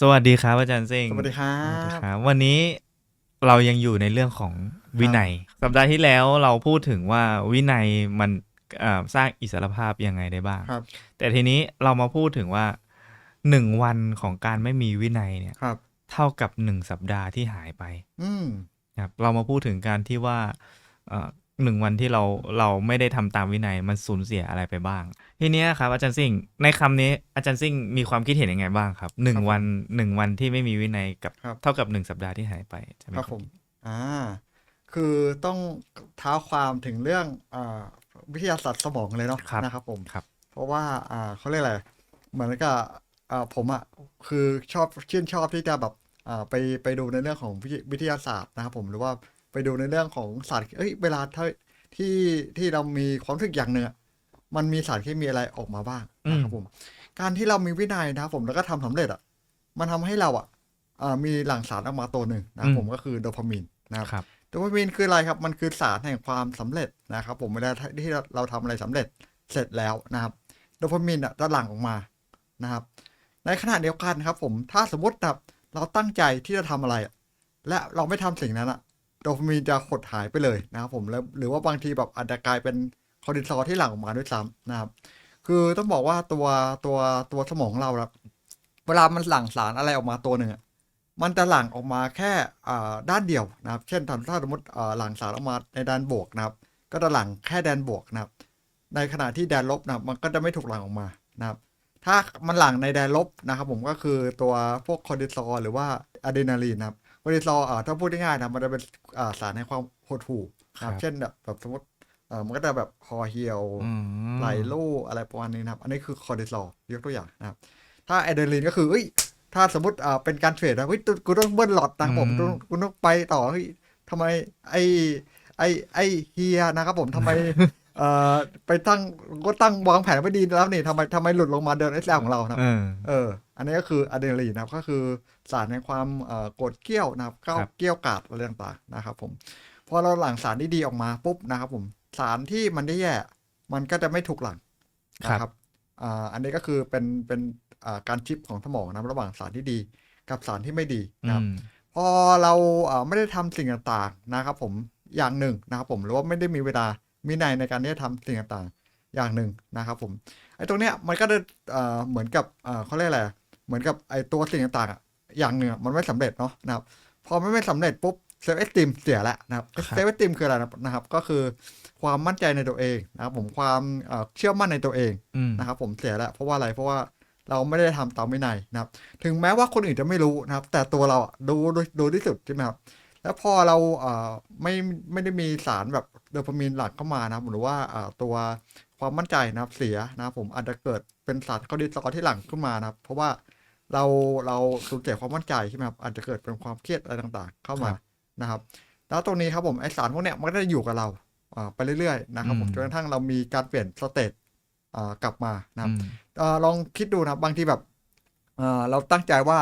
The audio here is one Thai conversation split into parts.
สวัสดีครับอาจารย์ซิงสวัสดีครัสวัสดีบครับ วันนี้เรายังอยู่ในเรื่องของวินัย สัปดาห์ที่แล้วเราพูดถึงว่าวินัยมันเอ่อสร้างอิสรภาพยังไงได้บ้างครับ แต่ทีนี้เรามาพูดถึงว่าหนึ่งวันของการไม่มีวินัยเนี่ยครับ เท่ากับหนึ่งสัปดาห์ที่หายไป อืมครับ เรามาพูดถึงการที่ว่าเอ่อ หนึ่งวันที่เราเราไม่ได้ทำตามวินัยมันสูญเสียอะไรไปบ้าง ทีเนี้ยครับอาจารย์ซิ่งในคำนี้อาจารย์ซิ่งมีความคิดเห็นยังไงบ้างครับหนึ่งวันหนึ่งวันที่ไม่มีวินัยกับครับเท่ากับหนึ่งสัปดาห์ที่หายไปจะครับวาผมคิดอ่าคือต้องเท้าความถึงเรื่องอ่าวิทยาศาสตร์สมองเลยเนาะครับนะครับผมครับ เพราะว่าอ่าเขาเรียกอะไรเหมือนกับอ่าผมอะคือชอบชื่นชอบที่จะแบบอ่าไปไปดูในเรื่องของวิทยวิทยาศาสตร์นะครับผมหรือว่า ไปดูในเรื่องของศาสตร์เอ้ยเวลาที่ที่ที่เรามีความรู้สึกอย่างหนึ่งอะมันมีสารเคมีอะไรออกมาบ้างนะครับผม การที่เรามีวินัยนะครับผมแล้วก็ทำสำเร็จอะมันทำให้เราอะอ่ามีหลั่งสารออกมาตัวหนึ่งนะครับผมก็คือโดพามีนนะครับครับโดพามีนคืออะไรครับ มันคือสารแห่งความสำเร็จนะครับ ผมเวลาที่เราทำอะไรสำเร็จเสร็จแล้วนะครับโดพามีนอะจะหลั่งออกมานะครับ ในขณะเดียวกันครับ ผมถ้าสมมติแบบเราตั้งใจที่จะทำอะไรอะและเราไม่ทำสิ่งนั้นอะโดพามีนจะหดหายไปเลยนะครับผมแล้วหรือว่าบางทีแบบอาจจะกลายเป็นคอร์ติซอลที่หลั่งออกมาด้วยซ้ำนะครับ คือต้องบอกว่าตัวตัวตัวสมองเราครับเวลามันหลั่งสารอะไรออกมาตัวหนึ่งมันจะหลั่งออกมาแค่ด้านเดียวนะครับ เช่นถ้าสมมติหลั่งสารออกมาในด้านบวกนะครับ ก็จะหลั่งแค่แดนบวกนะครับ ในขณะที่แดนลบนะครับมันก็จะไม่ถูกหลั่งออกมานะครับ ถ้ามันหลั่งในแดนลบนะครับ ผมก็คือตัวพวกคอร์ติซอลหรือว่าอะดรีนาลีนนะครับ อร์ติซอลอ่าถ้าพูดง่ายๆนะมันจะเป็นอ่าสารในความหดหู่นะครับ เช่นแบบแบบสมมติเอ่อมันก็จะแบบคอเหี่ยวอืมไหลลู่อะไรประมาณนี้นะครับ อันนี้คือคอร์ติซอลยกตัวอย่างนะครับ ถ้าอะดรีนาลีนก็คือเอ้ยถ้าสมมติอ่าเป็นการเทรดนะเฮ้ยกูกูต้องเบิ้ลหลอดนะครับผมต้องกูต้องไปต่อเฮ้ยทำไมไอไอไอเฮียนะครับผมทำไมเอ่อไปตั้งก็ตั้งวางแผนไว้ดีแล้วนี่ทำไมทำไมหลุดลงมาเดินเอสแของเรานะครับเออเอออันนี้ก็คืออะดรีนาลีนนะครับก็คือสารในความเอ่อโกรธเกรี้ยวนะครับเก้าครับเกรี้ยวกราดอะไรต่างๆนะครับผมพอเราหลั่งสารที่ดีออกมาปุ๊บนะครับผมสารที่มันได้แย่ๆมันก็จะไม่ถูกหลั่งนะครับอ่าอันนี้ก็คือเป็นเป็นอ่าการชิปของสมองนะครับระหว่างสารที่ดี กับสารที่ไม่ดีอืนะครับมพอเราเอ่อไม่ได้ทำสิ่งต่างๆนะครับ ผมอย่างหนึ่งนะครับผมหรือว่าไม่ได้มีเวลามีในยในการที่จะทำสิ่งต่างๆอย่างหนึ่งนะครับผมไอ้ตรงเนี้ยมันก็จะเอ่อเหมือนกับเอ่อเขาเรียกอะไร เหมือนกับไอ้ตัวสิ่งต่างๆอะอย่างหนึ่งอะมันไม่สำเร็จเนาะนะครับ พอมันไม่สำเร็จปุ๊บเซลล์เอสติมเสียแล้วนะครับครับเซลล์เอสติมคืออะไรนะครับ ก็คือความมั่นใจในตัวเองนะครับ ผมความเอ่อเชื่อมั่นในตัวเองอืมนะครับ ผมเสียแล้วเพราะว่าอะไรเพราะว่าเราไม่ได้ทำตามวินัยนะครับ ถึงแม้ว่าคนอื่นจะไม่รู้นะครับ แต่ตัวเราอะดูดูดูที่สุดใช่ไหมครับแล้วพอเราเอ่อไม่ไม่ได้มีสารแบบโดพามีนหลั่งเข้ามานะครับหรือว่าเอ่อตัวความมั่นใจนะครับเสียนะครับ ผมอาจจะเกิดเป็นสารคอร์ติซอลที่หลั่งขึ้นมานะครับ เพราะว่า เราเราสูญเสียความมั่นใจใช่ไหมครับอาจจะเกิดเป็นความเครียดอะไรต่างๆ เข้ามานะครับ แล้วตรงนี้ครับผมไอสารพวกเนี้ยมันก็จะอยู่กับเราอ่าไปเรื่อยๆนะครับผมอืมจนกระทั่งเรามีการเปลี่ยนสเตตอ่ากลับมานะครับอืมเออลองคิดดูนะครับบางทีแบบเออเราตั้งใจว่า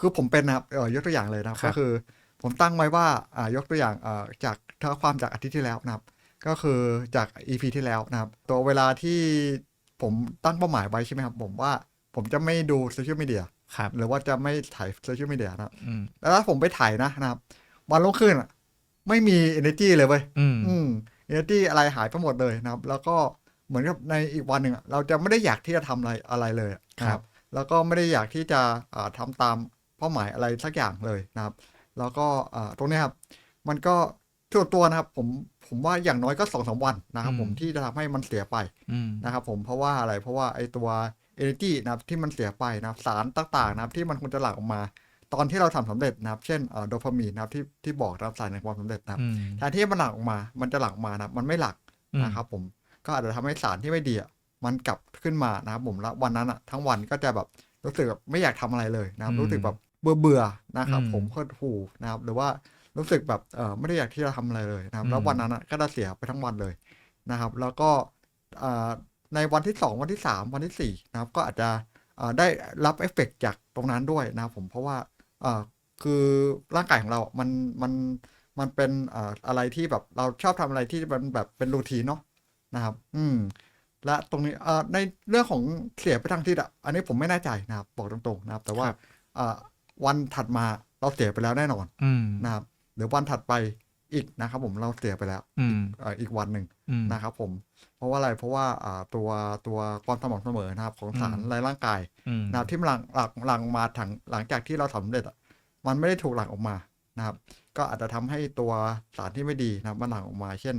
คือผมเป็นนะครับเออยกตัวอย่างเลยนะครับครับ ก็คือผมตั้งไว้ว่าอ่ายกตัวอย่างเอ่อจากเท่าความจากอาทิตย์ที่แล้วนะครับ ก็คือจาก EP ที่แล้วนะครับ ตัวเวลาที่ผมตั้งเป้าหมายไว้ใช่ไหมครับ ผมว่าผมจะไม่ดูโซเชียลมีเดีย ครับหรือว่าจะไม่ถ่ายโซเชียลมีเดียนะครับอืมแล้วถ้าผมไปถ่ายนะนะครับวันรุ่งขึ้นอะไม่มี energy เลยเว้ยอืมอืมเอเนจีอะไรหายไปหมดเลยนะครับ แล้วก็เหมือนกับในอีกวันหนึ่งอะเราจะไม่ได้อยากที่จะทำอะไรอะไรเลยอะนะครับแล้วก็ไม่ได้อยากที่จะอ่าทำตามเป้าหมายอะไรสักอย่างเลยนะครับ แล้วก็อ่าตรงเนี้ยครับ มันก็ส่วนตัวนะครับผมผมว่าอย่างน้อยก็สองสามวันนะครับ ผมที่จะทำให้มันเสียไป อืม นะครับผมเพราะว่าอะไรเพราะว่าไอตัว energy นะครับที่มันเสียไปนะครับสารต่างๆนะครับที่มันควรจะหลั่งออกมา ตอนที่เราทำสำเร็จนะครับ เช่นโดพามีนนะครับที่ที่บอกนะครับสารในความสำเร็จนะครับอืมแทนที่มันหลั่งออกมา มันจะหลั่งออกมานะครับมันไม่หลั่งอืมนะครับผมก็อาจจะทำให้สารที่ไม่ดีอะมันกลับขึ้นมานะครับผมแล้ววันนั้นอะทั้งวันก็จะแบบรู้สึกแบบไม่อยากทำอะไรเลยนะครับ รู้สึกแบบเบื่อเบื่อๆนะครับ ผมโคตรหูนะครับ หรือว่ารู้สึกแบบเออไม่ได้อยากที่จะทำอะไรเลยนะครับ แล้ววันนั้นอะก็จะเสียไปทั้งวันเลยนะครับ แล้วก็อ่า ในวันที่สองวันที่สามวันที่สี่นะครับ ก็อาจจะอ่าได้รับเอฟเฟกต์จากตรงนั้นด้วยนะครับผมเพราะว่าอ่าคือร่างกายของเราอะมันมันมันเป็นเอ่ออะไรที่แบบเราชอบทำอะไรที่มันแบบเป็นรูทีนเนาะนะครับ อืมและตรงนี้เอ่อในเรื่องของเสียไปทางทิศอะอันนี้ผมไม่แน่ใจนะครับ บอกตรงๆนะครับ แต่ว่าครับเอ่อวันถัดมาเราเสียไปแล้วแน่นอนอืมนะครับหรือวันถัดไปอีกนะครับ ผมเราเสียไปแล้วอืมเอ่ออีกวันหนึ่งอืมนะครับ ผม เพราะว่าอะไรเพราะว่าอ่าตัวตัวความสม่ำเสมอนะครับ ของสารอืมในร่างกายอืมนะครับที่มันหลังหลังหลังมาถังหลังจากที่เราสำเร็จอะมันไม่ได้ถูกหลั่งออกมานะครับ ก็อาจจะทำให้ตัวสารที่ไม่ดีนะครับมันหลั่งออกมา เช่น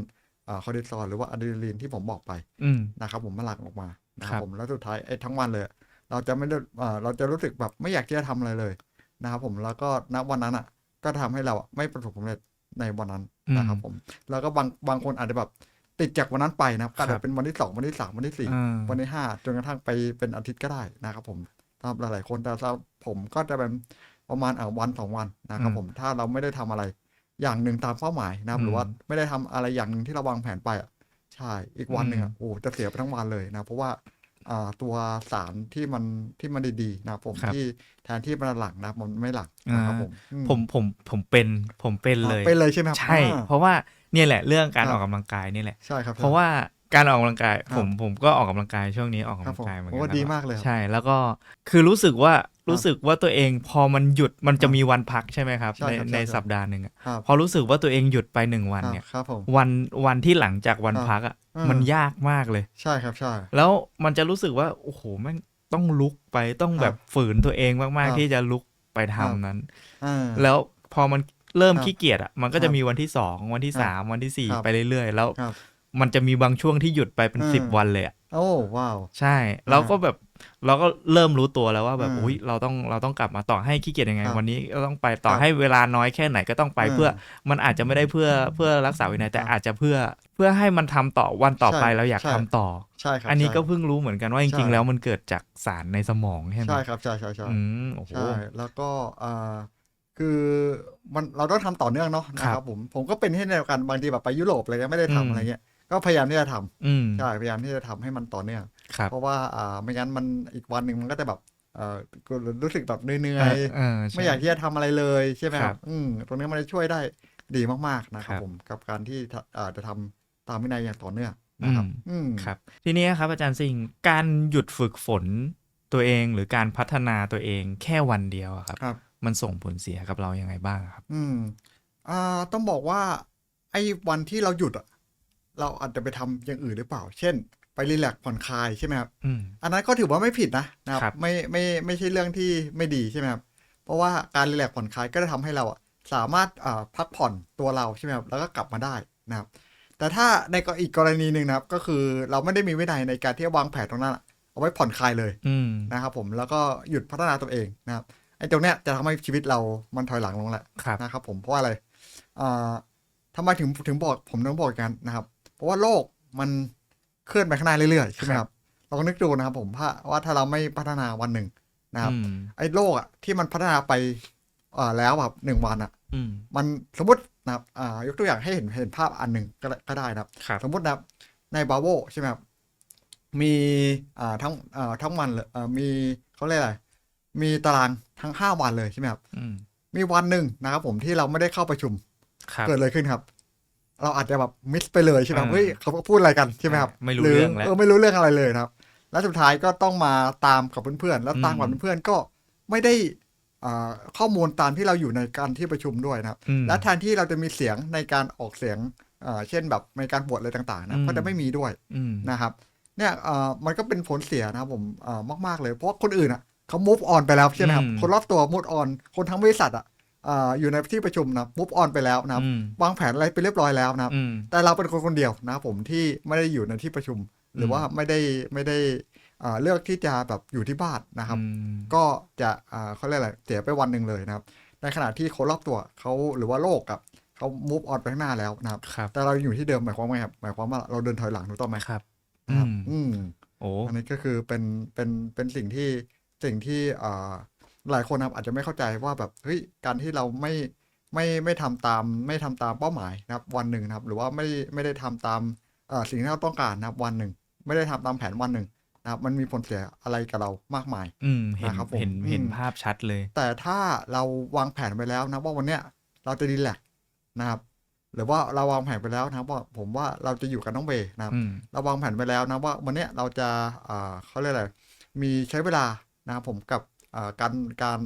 คอร์ติซอลหรือว่าอะดรีนาลีนที่ผมบอกไปอืมนะครับผมมันหลั่งออกมานะคครัรับบผมแล้วสุดท้ายไอ้ทั้งวันเลย เราจะไม่ได้อ่าเราจะรู้สึกแบบไม่อยากที่จะทำอะไรเลยนะครับผมแล้วก็ณวันนั้นอะ ก็ทำให้เราอะไม่ประสบความสำเร็จในวันนั้นนะครับผม แล้วก็บางบางคนอาจจะแบบ ติดจากวันนั้นไปนะครับก็อาจครัจะบเป็นวันที่สองวันที่สามวันที่สี่อ่าวันที่ห้าจนกระทั่งไปเป็นอาทิตย์ก็ได้นะครับผมสำหรับหลาย ๆ คนแต่สำหรับผมก็จะเป็นประมาณอ่าวันสองวันนะครับอืมผมถ้าเราไม่ได้ทำอะไรอย่างหนึ่งตามเป้าหมายนะครับอืมหรือว่าไม่ได้ทำอะไรอย่างหนึ่งที่เราวางแผนไปอะใช่อีกวันหนึ่งอะอืมโอ้จะเสียไปทั้งวันเลยนะเพราะว่าอ่าตัวสารที่มันที่มันดีๆนะครับผมครับที่แทนที่มันหลังนะครับมันไม่หลังนะครับผมอืผมผมผมเป็นผมเป็นอ่าเลยเป็นเลยใช่ไหมครับใช่อ่าเพราะว่า เนี่ยแหละ เรื่องการครับออกกำลังกายนี่แหละใช่ครับเพราะว่าการออกกำลังกายครับผมผมก็ออกกำลังกายช่วงนี้ออกกำครัลับงผมกายเหมือนโอ้กันดีแล้วมากเลยครับใช่แล้วก็คือรู้สึกว่ารู้สึกว่าตัวเองพอมันหยุดมันจะมีวันพักใช่ไหมครับใช่ในครับในใช่ครับสัปดาห์หนึ่งอะครับพอรู้สึกว่าตัวเองหยุดไปหนึ่งวันครับเนี่ยครับผมวันวันที่หลังจากวันครับพักอะอืมมันยากมากเลย ใช่ครับใช่แล้วมันจะรู้สึกว่าโอ้โหแม่งต้องลุกไปต้องแบบฝืนตัวเองมากครัๆบที่จะลุกไปทำครับนั้นอ่าแล้วพอมัน เริ่มครับขี้เกียจอะมันก็ครัจะบมีวันที่สองวันที่ครับสามวันที่สี่ครับไปเรื่อยๆ แล้วครับมันจะมีบางช่วงที่หยุดไปเป็นอืมสิบวันเลยอะโอ้ว้าว ใช่เราก็แบบเราก็เริ่มรู้ตัวแล้วว่าแบบอืมอุ้ยเราต้องเราต้องกลับมาต่อให้ขี้เกียจยังไงครับวันนี้ก็ต้องไปต่อครับให้เวลาน้อยแค่ไหนก็ต้องไปอืมเพื่อมันอาจจะไม่ได้เพื่อเพื่อรักษาวินัยแต่ครับอาจจะเพื่อเพื่อให้มันทำต่อวันต่อไปใช่เราอยากใช่ทำต่อใช่ครับอันนี้ใช่ก็เพิ่งรู้เหมือนกันว่าจใช่ริงๆแล้วมันเกิดจากสารในสมองใช่ไหมใช่ครับใช่ใช่ใช่อืมโอ้โหใช่แล้วก็อ่า คือมันเราต้องทำต่อเนื่องเนาะนะคครัรับบผมผมก็เป็นที่เดียวกันบางทีแบบไปยุโรปอะไรเงี้ยไม่ได้อืมทำอะไรเงี้ยก็พยายามที่จะทำอืมใช่พยายามที่จะทำให้มันต่อเนื่องครับเพราะว่าอ่าไม่งั้นมันอีกวันหนึ่งมันก็จะแบบเอ่อรู้สึกแบบเหนื่เออยอเออๆใช่ไม่อยากที่จะทำอะไรเลยใช่ไหมคครัรับบอืมตรงนี้มันจะช่วยได้ดีมากๆนะครัครับบผมกับการที่ทำอ่าจะทำตามวินัยอย่างต่อเนื่องนะครับอืมครับ ทีนี้ครับอาจารย์สิงห์การหยุดฝึกฝนตัวเองหรือการพัฒนาตัวเองแค่วันเดียวอะครับครับ มันส่งผลเสียกับเรายังไงบ้างครับ อืมอ่าต้องบอกว่า ไอ้วันที่เราหยุดอะเราอาจจะไปทำอย่างอื่นหรือเปล่า เช่น ไปรีแลกซ์ผ่อนคลายใช่ไหมครับ อืม อันนั้นก็ถือว่าไม่ผิดนะนะครับครับ ไม่ไม่ไม่ใช่เรื่องที่ไม่ดีใช่ไหมครับเพราะว่าการรีแลกซ์ผ่อนคลายก็จะทำให้เราอะสามารถอ่าพักผ่อนตัวเราใช่ไหมครับแล้วก็กลับมาได้นะครับ แต่ถ้าในกรอีกกรณีหนึ่งนะครับ ก็คือเราไม่ได้มีวินัยในการที่จะวางแผนตรงนั้นอะเอาไว้ผ่อนคลายเลยอืม นะครับผมแล้วก็หยุดพัฒนาตัวเองนะครับ ไอ้ตรงเนี้ยจะทำให้ชีวิตเรามันถอยหลังลงแหละครับนะครับ ผมเพราะว่าอะไรอ่าทำไมถึงถึงบอกผมต้องบอกกันนะครับ เพราะว่าโลกมันเคลื่อนไปข้างหน้าเรื่อยๆใช่ไหมครับเราก็นึกดูนะครับ ผมว่าว่าถ้าเราไม่พัฒนาวันหนึ่งนะครับอืมไอ้โลกอะที่มันพัฒนาไปอ่าแล้วแบบหนึ่งวันอะอืมมันสมมตินะครับอ่ายกตัวอย่างให้เห็นเห็นภาพอันหนึ่งก็ได้ก็ได้นะครับครับ สมมตินะครับในบาโวใช่ไหมครับมีอ่าทั้งอ่าทั้งวันเลยอ่ามีเขาเรียกอะไร มีตารางทั้งห้าวันเลยใช่ไหมครับอืมมีวันหนึ่งนะครับผมที่เราไม่ได้เข้าประชุมครับเกิดอะไรขึ้นครับ เราอาจจะแบบมิสไปเลยใช่ไหมครับอ่าเฮ้ยเขาพูดอะไรกันใช่ไหมครับไม่รู้หเรื่องแล้วเออไม่รู้เรื่องอะไรเลยนะครับ แล้วสุดท้ายก็ต้องมาตามกับเพื่อนๆแล้วตามกับอืมเพื่อนๆก็ไม่ได้อ่าข้อมูลตามที่เราอยู่ในการที่ประชุมด้วยนะครับอืมและแทนที่เราจะมีเสียงในการออกเสียงอ่าเช่นแบบในการบวชอะไรต่างๆอืนะมก็จะไม่มีด้วยอืมนะครับ เนี่ยอ่ามันก็เป็นผลเสียนะครับผมอ่ามากๆเลย เพราะว่าคนอื่นอะ เขา move on ไปแล้วใช่ไหมครับ อืมคนรอบตัว move on คนทั้งบริษัทอะอ่าอยู่ในที่ประชุมนะ move on ไปแล้วนะครับอืม วางแผนอะไรไปเรียบร้อยแล้วนะครับ อืม แต่เราเป็นคนคนเดียวนะครับผมที่ไม่ได้อยู่ในที่ประชุม หรือว่าไม่ได้ไม่ได้อ่าเลือกที่จะแบบอยู่ที่บ้านนะครับอืมก็จะอ่าเขาเรียกอะไรเสียไปวันหนึ่งเลยนะครับ ในขณะที่คนรอบตัวเขาหรือว่าโลกอะเขา move on ไปข้างหน้าแล้วนะครับ ครับ แต่เราอยู่ที่เดิมหมายความว่าไงครับหมายความว่าเราเดินถอยหลังถูกต้องไหมครับนะครับอืมอืม โอ้ อันนี้ก็คือเป็นเป็นเป็นสิ่งที่ สิ่งที่อ่าหลายคนนะครับอาจจะไม่เข้าใจว่าแบบเฮ้ยการที่เราไม่ไม่ไม่ทำตามไม่ทำตามเป้าหมายนะครับ วันหนึ่งนะครับ หรือว่าไม่ไม่ได้ทำตามเอ่อสิ่งที่เราต้องการนะครับ วันหนึ่ง ไม่ได้ทำตามแผนวันหนึ่งนะครับ มันมีผลเสียอะไรกับเรามากมาย อืมเห็นนะครับผมเห็นเห็นอืมภาพชัดเลย แต่ถ้าเราวางแผนไปแล้วนะว่าวันเนี้ยเราจะดีแลกซ์นะครับหรือว่าเราวางแผนไปแล้วนะครับว่าผมว่าเราจะอยู่กับน้องเบย์นะครับอืมเราวางแผนไปแล้วนะว่าวันเนี้ยเราจะอ่าเขาเรียกอะไรมีใช้เวลา นะครับผมกับอ่าการการ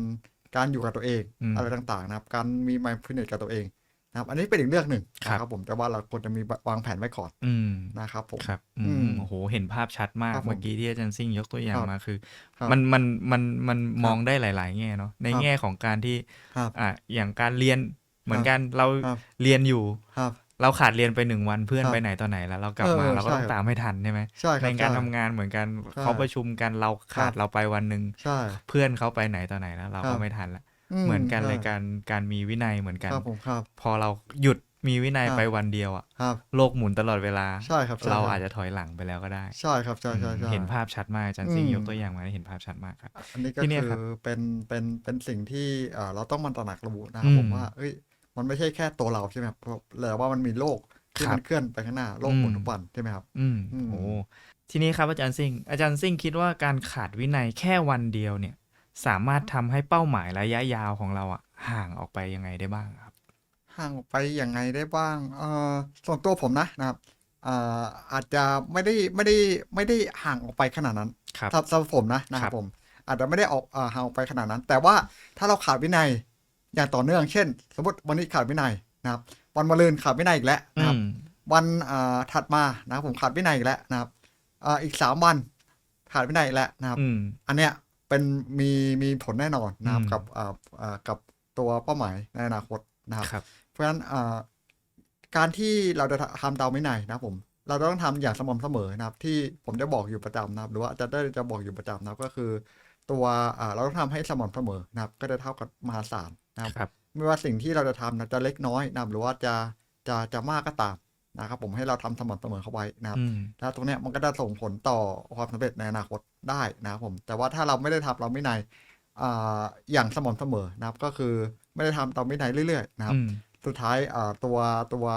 การอยู่กับตัวเองอืมอะไรต่างๆนะครับ การมี mindfulness กับตัวเองนะครับ อันนี้เป็นอีกเรื่องหนึ่งครับนะครับผมแต่ว่าเราควรจะมีวางแผนไว้ก่อนอืมนะครับผมครับอือืมมโอ้โหเห็นภาพชัดมากครับผมเมื่อกี้ที่อาจารย์ซิ่งยกตัวอย่างครับมาคือครับมันมันมันมันมองได้หลาย ๆ แง่เนาะในครับแง่ของการที่ครับอะอย่างการเรียนเหมือนกันเราครับเรียนอยู่ครับ เราขาดเรียนไปหนึ่งวันเพื่อนครับไปไหนต่อไหนแล้ว เรากลับเออมาเออเราก็ต้องใช่ตามให้ทันใช่ไหมใช่คในรับการใช่ทำงานเหมือนกันใช่เขาประชุมกันเราขาดครับเราไปวันหนึ่งใช่เพื่อนเขาไปไหนต่อไหนแล้ว เราครัก็บไม่ทันละเหมือนกันเลยใช่การการมีวินัยเหมือนกันครับผมครับพอเราหยุดมีวินัยครับไปวันเดียวอะครับโลกหมุนตลอดเวลาใช่ครับใช่เราครับอาจจะถอยหลังไปแล้วก็ได้ ใช่ครับใช่ใช่ใช่เห็นภาพชัดมากอาจารย์ซิงอืมยกตัวอย่างมาให้เห็นภาพชัดมากครับอันนี้ก็ที่เนี่ยคืครับอเป็นเป็นเป็นสิ่งที่เอ่อเราต้องมันตระหนักรู้นะครับอืมผมว่าเอ้ย มันไม่ใช่แค่ตัวเราใช่ไหมครับเพราะแต่ว่ามันมีโลกที่ครับมันเคลื่อนไปข้างหน้าโลกหมุนอืมทุกวันใช่ไหมครับอืมอืมโอ้ทีนี้ครับอาจารย์ซิงอาจารย์ซิงคิดว่าการขาดวินัยแค่วันเดียวเนี่ย สามารถทำให้เป้าหมายระยะยาวของเราอะห่างออกไปยังไงได้บ้างครับ ห่างออกไปยังไงได้บ้างเอ่อส่วนตัวผมนะนะครับเอ่ออาจจะไม่ได้ไม่ได้ไม่ได้ห่างออกไปขนาดนั้นครับสำสำหรับผมนะนะคครัรับบผม อาจจะไม่ได้ออกเอ่อห่างออกไปขนาดนั้น แต่ว่าถ้าเราขาดวินัย อย่างต่อเนื่อง เช่น สมมติวันนี้ขาดวินัยนะครับ วันมะรืนขาดวินัยอีกแล้วอืนะครับมวันเอ่อถัดมานะครับผมขาดวินัยอีกแล้วนะครับเอ่ออีกสามวันขาดวินัยอีกแล้วนะครับอืมอันเนี้ยเป็นมีมีผลแน่นอนนะครับอืมกับเอ่อเอ่อกับตัวเป้าหมายในอนาคตนะครับครับเพราะฉะนั้นเอ่อการที่เราจะทำตามวินัยนะครับผมเราต้องทำอย่างสม่ำเสมอนะครับ ที่ผมจะบอกอยู่ประจำนะครับ หรือว่าอาจะได้จะบอกอยู่ประจำนะครับก็คือ ตัวเอ่อเราต้องทำให้สม่ำเสมอนะครับ ก็จะเท่ากับมหาศาล นะครับครับ ไม่ว่าสิ่งที่เราจะทำนะจะเล็กน้อยนะครับหรือว่าจะจะจะมากก็ตามนะครับผมให้เราทำสม่ำเสมอเข้าไว้นะครับอืมแล้วตรงเนี้ยมันก็จะส่งผลต่อความสำเร็จในอนาคตได้นะครับผม แต่ว่าถ้าเราไม่ได้ทำเราไม่ในอ่าอย่างสม่ำเสมอนะครับ ก็คือไม่ได้ทำตามวินัยเรื่อยๆนะครับอืมสุดท้ายอ่าตัวตัว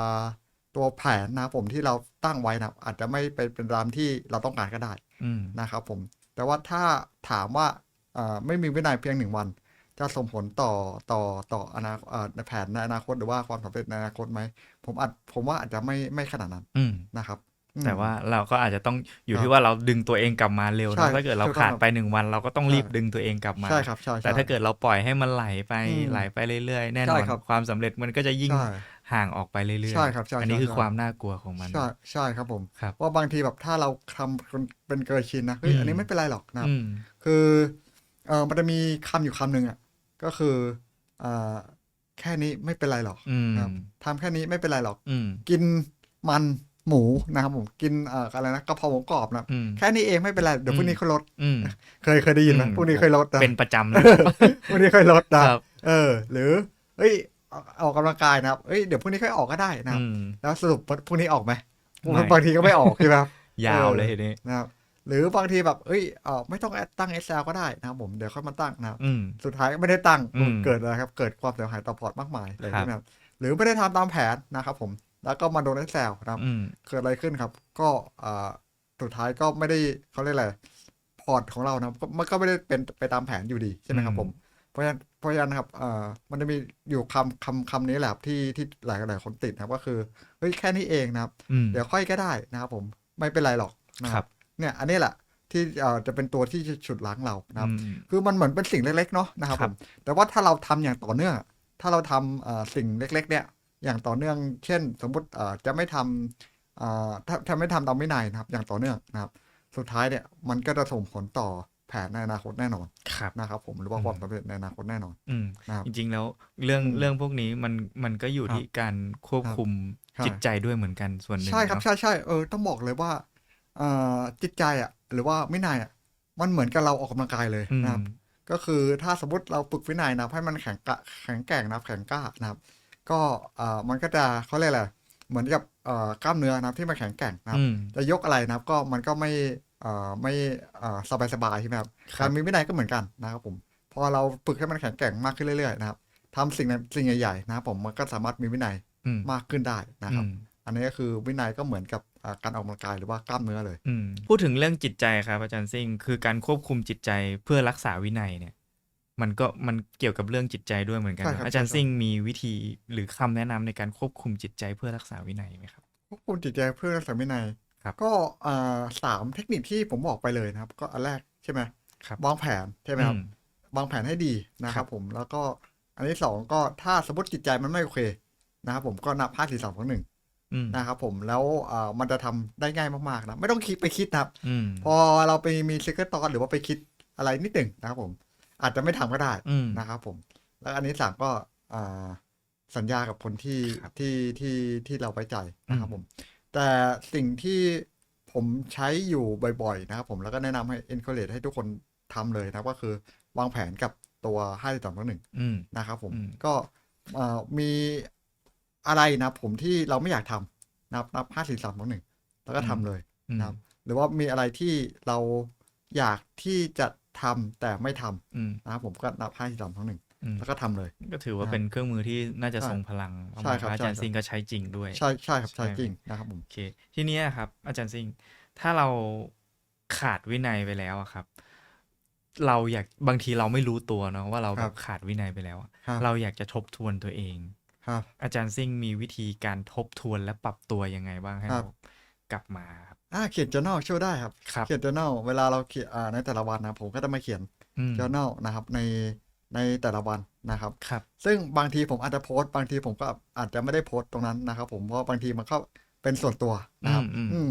ตัวแผนนะครับผมที่เราตั้งไว้นะครับ อาจจะไม่เป็นเป็นตามที่เราต้องการก็ได้อืมนะครับผม แต่ว่าถ้าถามว่าอ่าไม่มีวินัยเพียงหนึ่งวัน จะส่งผลต่อต่อต่ออนาอ่าแผนในอนาคตหรือว่าความสำเร็จในอนาคตไหมผมอาจผมว่าอาจจะไม่ไม่ขนาดนั้นอืมนะครับอืมแต่ว่าเราก็อาจจะต้องอยู่ครับที่ว่าเราดึงตัวเองกลับมาเร็วใช่นะถ้าเกิดเราถูกต้องขาดครับไปหนึ่งวัน เราก็ต้องรีบใช่ดึงตัวเองกลับมาใช่ครับใช่ใช่แต่ถ้าเกิดเราปล่อยให้มันไหลไปอืมไหลไปเรื่อยๆแน่นใช่อนครับความสำเร็จมันก็จะยิ่งใช่ห่างออกไปเรื่อยๆใช่ครับใช่อันนี้ใช่คือใช่ความน่ากลัวของมันใช่ใช่ครับผมครับว่าบางทีแบบถ้าเราทำเป็นเป็นเกินชินนะเฮ้ยอืมอันนี้ไม่เป็นไรหรอกนะครับอืมคือเออมันจะมีคำอยู่คำหนึ่งอะ ก็คือเอ่อแค่นี้ไม่เป็นไรหรอกอืมนะครับทำแค่นี้ไม่เป็นไรหรอกอืมกินมันหมูนะครับผมกินเอ่ออะไรนะกะเพราหมูกรอบนะอืมแค่นี้เองไม่เป็นไรเดี๋ยวพรุ่งนี้ค่อยลดอืมเคยเคยได้ยินไหมอืมพรุ่งนี้ค่อยลดนะเป็นประจำเลยพรุ่งนี้ค่อยลดนะครับเออ หรือเฮ้ยออกออกกำลังกายนะครับเอ้ยเดี๋ยวพรุ่งนี้ค่อยออกก็ได้นะครับอืมแล้วสรุปพรุ่งนี้ออกไหมไม่บางทีก็ไม่ออกใช่ไหมครับยาวเออเลยทีนี้นะครับ หรือบางทีแบบเอ้ยเออไม่ต้องตั้ง Excel ก็ได้นะครับผมเดี๋ยวค่อยมาตั้งนะครับอืม สุดท้ายไม่ได้ตั้งอืมเกิดอะไรครับเกิดความเสียหายต่อพอร์ตมากมายเลยครับใช่ไหมครับหรือไม่ได้ทำตามแผนนะครับผมแล้วก็มาโดน Excel นะครับ อืม เกิดอะไรขึ้นครับ ก็อ่าสุดท้ายก็ไม่ได้เขาเรียกอะไรพอร์ตของเรานะครับก็มันก็ไม่ได้เป็นไปตามแผนอยู่ดีใช่ไหมครับอืม ผมเพราะฉะนั้นเพราะฉะนั้นนะครับเอ่อมันจะมีอยู่คำคำคำนี้แหละครับที่ที่หลายหลายคนติดนะครับก็คือเฮ้ยแค่นี้เองนะครับ อืม เดี๋ยวค่อยก็ได้นะครับผมไม่เป็นไรหรอกนะคครัรับบ เนี่ยอันนี้แหละที่เอ่อจะเป็นตัวที่จะฉุดล้างเรานะครับอืมคือมันเหมือนเป็นสิ่งเล็กๆเนาะนะครับคผรับมแต่ว่าถ้าเราทำอย่างต่อเนื่อง ถ้าเราทำเอ่อสิ่งเล็ก ๆ เนี่ย อย่างต่อเนื่อง เช่น สมมุติเอ่อจะไม่ทำเอ่อถ้าถ้าไม่ทำตามวินัยนะครับ อย่างต่อเนื่องนะครับ สุดท้ายเนี่ยมันก็จะส่งผลต่อแผนในอนาคตแน่นอนครับนะครับ ผมหรือว่าอืมความสำเร็จในอนาคตแน่นอน อืมนะครับจริงๆแล้วเรื่องอืมเรื่องพวกนี้มันมันก็อยู่ครับที่การควบครับคุมใช่จิตใจด้วยเหมือนกันส่วนหนึ่งใช่ครับเนาะใช่ใช่เออต้องบอกเลยว่าเอ่อ จิตใจอะ หรือว่าวินัยอะ มันเหมือนกับเราออกกำลังกายเลยอืมนะครับ ก็คือถ้าสมมติเราฝึกวินัยนะครับให้มันแข็งกะแข็งแกร่งนะครับแข็งกล้านะครับ ก็เอ่อมันก็จะเขาเรียกอะไรเหมือนกับเอ่อกล้ามเนื้อนะครับที่มันแข็งแกร่งนะครับอืมจะยกอะไรนะครับ ก็มันก็ไม่เอ่อไม่เอ่อสบายสบายๆใช่ไหมครับครับการมีวินัยก็เหมือนกันนะครับผมพอเราฝึกให้มันแข็งแกร่งมากขึ้นเรื่อยๆนะครับทำสิ่งนั้นสิ่งใหญ่ๆนะครับผมมันก็สามารถมีวินัยอืมมากขึ้นได้นะครับ อืมอันนี้ก็คือวินัยก็เหมือนกับอ่าการออกกำลังกายหรือว่ากล้ามเนื้อเลยอืมพูดถึงเรื่องจิตใจครับอาจารย์ซิ่งคือการควบคุมจิตใจเพื่อรักษาวินัยเนี่ย มันก็มันเกี่ยวกับเรื่องจิตใจด้วยเหมือนกันใช่ครับอาจารย์ใช่ครับซิ่งมีวิธีหรือคำแนะนำในการควบคุมจิตใจเพื่อรักษาวินัยไหมครับควบคุมจิตใจเพื่อรักษาวินัยครับก็อ่าสามเทคนิคที่ผมบอกไปเลยนะครับ ก็อันแรกใช่ไหมครับวางแผนใช่ไหมครับอืมวางแผนให้ดีนะคครัรับบผมแล้วก็อันที่สองก็ถ้าสมมติจิตใจมันไม่โอเคนะครับผมก็นับห้าสี่สามสองหนึ่งอืม นะครับผมแล้วอ่ามันจะทำได้ง่ายมากๆนะไม่ต้องคิดไปคิดนะครับอืมพอเราไปมีซิกเกอร์ตอนหรือว่าไปคิดอะไรนิดหนึ่งนะครับผม อาจจะไม่ทำก็ได้อืมนะครับผม แล้วอันนี้สามก็อ่าสัญญากับคนที่ครับที่ที่ที่เราไว้ใจนะครับอืมผม แต่สิ่งที่ผมใช้อยู่บ่อยๆนะครับผมแล้วก็แนะนำให้ encourage ให้ทุกคนทำเลยนะครับก็คือวางแผนกับตัว5 2 2 1อืมนะครับผมอืมก็เอ่อมี อะไรนะผมที่เราไม่อยากทำนับนับ5 4 3 2 1แล้วก็ทำเลยอืมนะครับ หรือว่ามีอะไรที่เราอยากที่จะทำแต่ไม่ทำอืมนะครับผมก็นับ5 4 3 2 1อืมแล้วก็ทำเลย ก็ถือว่าครับเป็นเครื่องมือที่น่าจะใช่ทรงพลังใช่ครับอาจารย์ใช่ครับซิงก็ใช้จริงด้วย ใช่ใช่ครับใช่ใช่จริงนะครับผมโอเคทีเนี้ยครับ อาจารย์ซิงถ้าเราขาดวินัยไปแล้วอะครับ เราอยากบางทีเราไม่รู้ตัวเนาะว่าเราแบบขาดวินัยไปแล้วอะครับเราอยากจะทบทวนตัวเอง ครับ อาจารย์ซิ่งมีวิธีการทบทวนและปรับตัวยังไงบ้างให้ครัเราบกลับมาครับ อ่าเขียน journal ช่วยได้ครับ ครับ เขียน journal เวลาเราเขียนอ่าในแต่ละวันนะผมก็จะมาเขียน อืม journal นะครับในในแต่ละวันนะครับ ครับ ซึ่งบางทีผมอาจจะโพสต์บางทีผมก็อาจจะไม่ได้โพสต์ตรงนั้นนะครับ ผมเพราะบางทีมันก็เป็นส่วนตัวนะครับอืมอืม อืม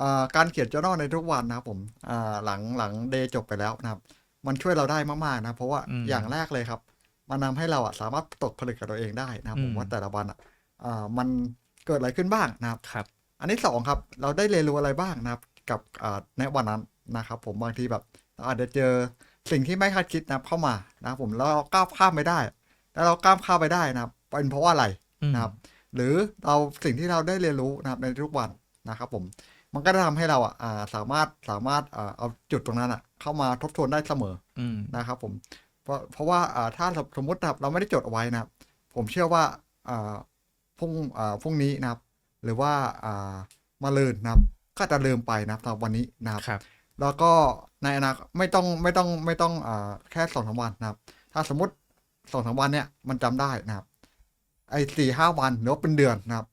อ่าการเขียน journal ในทุกวันนะครับผมอ่าหลังหลังเดย์จบไปแล้วนะครับ มันช่วยเราได้มากๆนะเพราะว่าอืม อย่างแรกเลยครับ มันนำให้เราอะสามารถตกผลึกกับตัวเองได้นะครับผอืมมว่าแต่ละวันอะอ่ามันเกิดอะไรขึ้นบ้างนะครับครับอันที่สองครับ เราได้เรียนรู้อะไรบ้างนะครับ กับอ่าในวันนั้นนะครับ ผมบางทีแบบเราอาจจะเจอสิ่งที่ไม่คาดคิดนะครับเข้ามานะครับผมแล้วเราก้าวข้ามไม่ได้ แล้วเราก้าวข้ามไปได้นะครับเป็นเพราะว่าอะไรอืมนะครับ หรือเราสิ่งที่เราได้เรียนรู้นะครับในทุกวันนะครับ ผมมันก็จะทำให้เราอะอ่าสามารถสามารถอ่าเอาจุดตรงนั้นอะ เข้ามาทบทวนได้เสมออืมนะครับ ผม เพราะเพราะว่าอ่าถ้าสมมตินะครับเราไม่ได้จดเอาไว้นะครับ ผมเชื่อว่าอ่าพรุ่งอ่าพรุ่งนี้นะครับ หรือว่าอ่ามาลืนนะครับก็จะลืมไปนะครับสำหรับวันนี้นะครับครับ แล้วก็ในอนาคตไม่ต้องไม่ต้องไม่ต้องอ่าแค่สองสามวันนะครับ ถ้าสมมติสองสามวันเนี่ยมันจำได้นะครับ ไอ้สี่ห้าวันหรือว่าเป็นเดือนนะครับ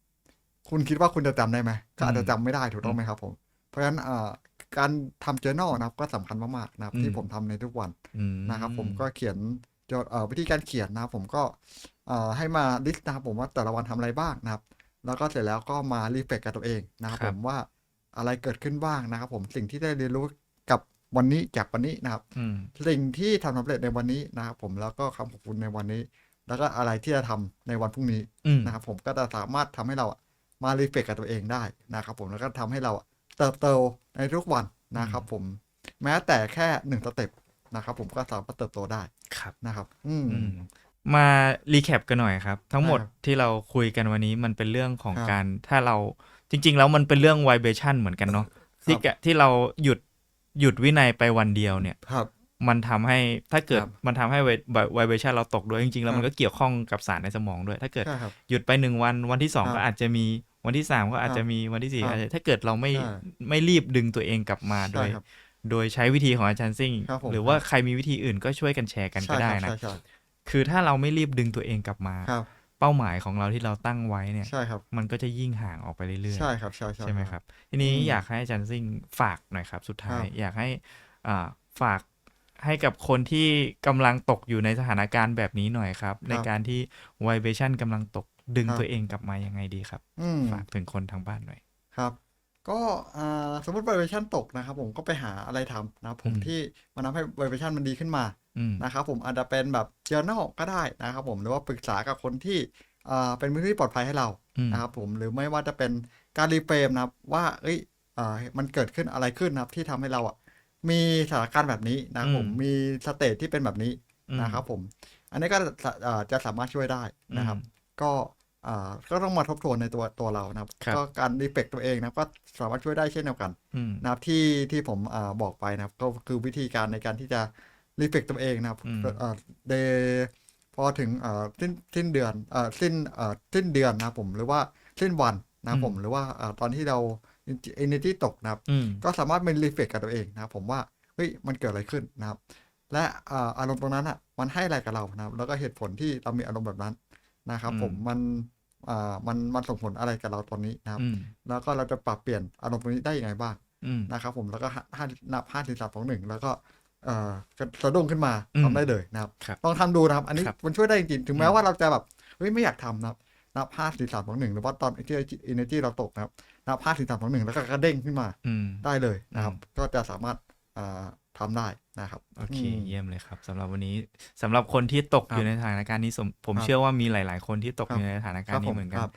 คุณคิดว่าคุณจะจำได้ไหมก็อาจจะจำไม่ได้ถูกต้องไหมครับผม เพราะฉะนั้นอ่า การทำ journal นะครับ ก็สำคัญมากๆนะครับอืมที่ผมทำในทุกวันอืมนะครับ ผมก็เขียนจดเอ่อวิธีการเขียนนะครับ ผมก็เอ่อให้มาลิสต์นะครับผมว่าแต่ละวันทำอะไรบ้างนะครับ แล้วก็เสร็จแล้วก็มารีเฟกกับตัวเองนะครับ ผมว่าอะไรเกิดขึ้นบ้างนะครับ ผมสิ่งที่ได้เรียนรู้กับวันนี้จากวันนี้นะครับอืมสิ่งที่ทำสำเร็จในวันนี้นะครับ ผมแล้วก็คำขอบคุณในวันนี้ แล้วก็อะไรที่จะทำในวันพรุ่งนี้อืมนะครับ ผมก็จะสามารถทำให้เราอะมารีเฟกกับตัวเองได้นะครับ ผมแล้วก็ทำให้เราอะ เติบโตในทุกวันนะครับผม แม้แต่แค่หนึ่งสเต็ปนะครับผมก็สามารถเติบโตได้ครับนะครับ อืมอืมมารีแคปกันหน่อยครับ ทั้งหมดครับที่เราคุยกันวันนี้มันเป็นเรื่องของครับการถ้าเราจริง ๆ แล้วมันเป็นเรื่องไวเบชันเหมือนกันเนาะที่กะที่เราหยุดหยุดวินัยไปวันเดียวเนี่ยครับมันทำให้ถ้าเกิดครับมันทำให้ไวเบชันเราตกด้วยจริง ๆ แล้วครับมันก็เกี่ยวข้องกับสารในสมองด้วย ถ้าเกิดใช่ครับหยุดไปหนึ่งวันวันที่สองครับก็อาจจะมี วันที่สามก็อาจครับจะมีวันที่สี่ครับอาจจะถ้าเกิดเราไม่ใช่ไม่รีบดึงตัวเองกลับมาโดใช่ยครับโดยใช้วิธีของอาจารย์ซิ่งครับผมหรือว่าใครมีวิธีอื่นก็ช่วยกันแชร์กันก็ใช่ได้ครับนะใช่ใช่คือถ้าเราไม่รีบดึงตัวเองกลับมาครับเป้าหมายของเราที่เราตั้งไว้เนี่ยใช่ครับมันก็จะยิ่งห่างออกไปเรื่อยๆใช่ครับใช่ใช่ใช่ไหมครับ ทีนี้อืมอยากให้อาจารย์ซิ่งฝากหน่อยครับ สุดท้ายครับอยากให้อ่าฝากให้กับคนที่กำลังตกอยู่ในสถานการณ์แบบนี้หน่อยครับ ในการที่ไวเบชันกำลังตก ดึงครับ ตัวเองกลับมายังไงดีครับ อืม ฝากถึงคนทางบ้านหน่อย ครับ ก็อ่าสมมติ vibration ตกนะครับผมก็ไปหาอะไรทำนะครับผมอืม ที่มันทำให้ vibration มันดีขึ้นมาอืม นะครับผมอาจจะเป็นแบบ journal ก็ได้นะครับผมหรือว่าปรึกษากับคนที่อ่าเป็นพื้นที่ปลอดภัยให้เราอืม นะครับผมหรือไม่ว่าจะเป็นการรีเฟรมนะครับว่าเอ้ยอ่ามันเกิดขึ้นอะไรขึ้นนะครับที่ทำให้เราอะมีสถานการณ์แบบนี้นะครับผมอืม มีสเตจที่เป็นแบบนี้อืมนะครับผม อันนี้ก็จะอ่าจะสามารถช่วยได้นะครับอืมก็ อ่าก็ต้องมาทบทวนในตัวตัวเรานะครับครับก็การรีเฟกตัวเองนะครับก็สามารถช่วยได้เช่นเดียวกันอืมนะครับที่ที่ผมอาบอกไปนะครับ ก็คือวิธีการในการที่จะรีเฟกตัวเองนะครับอืมเอ่อเดพอถึงเอ่อสิ้นสิ้นเดือนเอ่อสิ้นเอ่อสิ้นเดือนนะครับผมหรือว่าสิ้นวันนะครับผมหรือว่าเอ่อตอนที่เรา energy ตกนะครับอืมก็สามารถเป็นรีเฟกกับตัวเองนะครับ ผมว่าเฮ้ยมันเกิดอะไรขึ้นนะครับ และอ่าอารมณ์ตรงนั้นอะมันให้อะไรกับเรานะครับ แล้วก็เหตุผลที่เรามีอารมณ์แบบนั้น นะครับอืมผมมันอ่ามันมันส่งผลอะไรกับเราตอนนี้นะครับอืมแล้วก็เราจะปรับเปลี่ยนอารมณ์ตรงนี้ได้ยังไงบ้างอืมนะครับ ผมแล้วก็ห้าห้านับห้าถึงสามสองหนึ่งแล้วก็เอ่อสะดุ้งขึ้นมาอืมทำได้เลยนะครับครับลองทำดูนะครับ อันนี้ครับมันช่วยได้จริงๆถึงแม้อืมว่าเราจะแบบเฮ้ยไม่อยากทำนะครับนับห้าสี่สามสองหนึ่งหรือว่าตอนที่ energy เราตกนะครับนับห้าสี่สามสองหนึ่งแล้วก็กระเด้งขึ้นมาอืมได้เลยนะครับอืมก็จะสามารถอ่า ทำได้นะครับ โอเคมเยี่ยมเลยครับสำหรับวันนี้สำหรับคนที่ตกครับอยู่ในสถานการณ์นี้สมผมครับเชื่อว่ามีหลาย ๆ คนที่ตกครับอยู่ในสถานการครัณ์บนี้ผมเหมือนกัคนรับ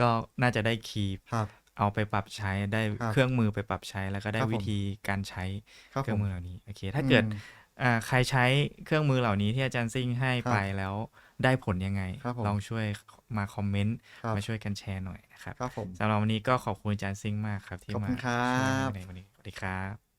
ก็น่าจะได้คีย์ครับเอาไปปรับใช้ได้ครับเครื่องมือไปปรับใช้แล้วก็ได้ครับผมวิธีการใช้ครับเครื่ผองมมือเหล่านี้โอเค ถ้าเกิดอืมอ่าใครใช้เครื่องมือเหล่านี้ที่อาจารย์ซิ่งให้ครับไปแล้วได้ผลยังไงครับผมลองช่วยมาคอมเมนต์ครับมาช่วยกันแชร์หน่อยนะครับครับผมสำหรับวันนี้ก็ขอบคุณอาจารย์ซิ่งมากครับที่ขอบมาคุณครัช่วยบในวันนี้สวัสดีครับ